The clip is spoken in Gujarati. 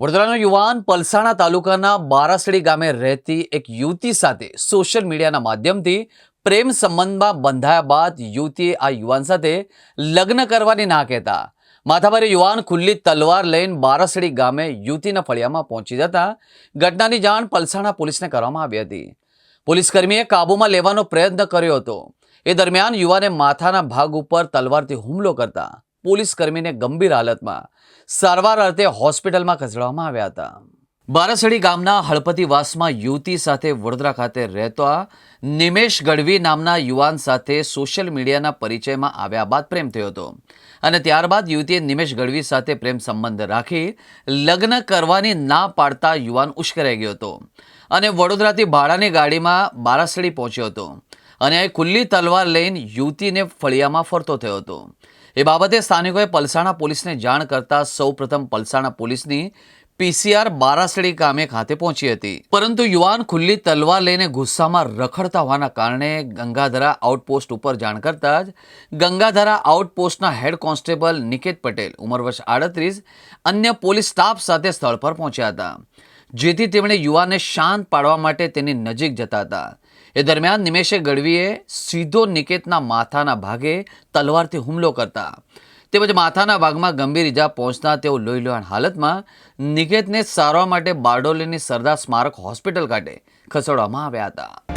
વડોદરાનો યુવાન પલસાણા તાલુકાના બારાસડી ગામે રહેતી એક યુવતી સાથે સોશિયલ મીડિયાના માધ્યમથી પ્રેમ સંબંધમાં બંધાયા બાદ યુવતીએ આ યુવાન સાથે લગ્ન કરવાની ના કહેતા. માથાભારે યુવાન ખુલ્લી તલવાર લઈને બારાસડી ગામે યુવતીના ફળિયામાં પહોંચી જતા ઘટનાની જાણ પલસાણા પોલીસને કરવામાં આવી હતી. પોલીસકર્મીએ કાબૂમાં લેવાનો પ્રયત્ન કર્યો હતો. એ દરમિયાન યુવાને માથાના ભાગ ઉપર તલવારથી હુમલો કરતા પોલીસ કર્મીને ગંભીર હાલતમાં સારવાર અર્થે હોસ્પિટલમાં ખસેડવામાં આવ્યા હતા. બારાસડી ગામના હળપતિવાસમાં યુવતી સાથે વડોદરા ખાતે રહેતા નિમેશ ગઢવી નામના યુવાન સાથે સોશિયલ મીડિયાના પરિચયમાં આવ્યા બાદ પ્રેમ થયો હતો. અને ત્યારબાદ યુવતીએ નિમેશ ગઢવી સાથે પ્રેમ સંબંધ રાખી લગ્ન કરવાની ના પાડતા યુવાન ઉશ્કેરાઈ ગયો હતો અને વડોદરાથી ભાડાની ગાડીમાં બારાસડી પહોંચ્યો હતો. અને ખુલ્લી તલવાર લઈને યુવતીને ફળિયામાં ફરતો થયો હતો. એ બાબતે સ્થાનિકોએ પલસાણા પોલીસને જાણ કરતા સૌપ્રથમ પલસાણા પોલીસની પીસીઆર બારાસડી ગામે ખાતે પહોંચી હતી. પરંતુ યુવાન ખુલ્લી તલવાર લઈને ગુસ્સામાં રખડતા હોવાના કારણે ગંગાધરા આઉટપોસ્ટ ઉપર જાણ કરતા જ ગંગાધરા આઉટપોસ્ટના હેડ કોન્સ્ટેબલ નિકેત પટેલ, ઉંમર વર્ષ આડત્રીસ, અન્ય પોલીસ સ્ટાફ સાથે સ્થળ પર પહોંચ્યા હતા. જેથી તેમણે યુવાનને શાંત પાડવા માટે તેની નજીક જતા હતા. એ દરમિયાન નિમેશે ગઢવીએ સીધો નિકેતના માથાના ભાગે તલવારથી હુમલો કરતા. તેમજ માથાના ભાગમાં ગંભીર ઇજા પહોંચતા તેઓ લોહી લોહાણ હાલતમાં નિકેતને સારવાર માટે બારડોલીની સરદાર સ્મારક હોસ્પિટલ ખાતે ખસેડવામાં આવ્યા હતા.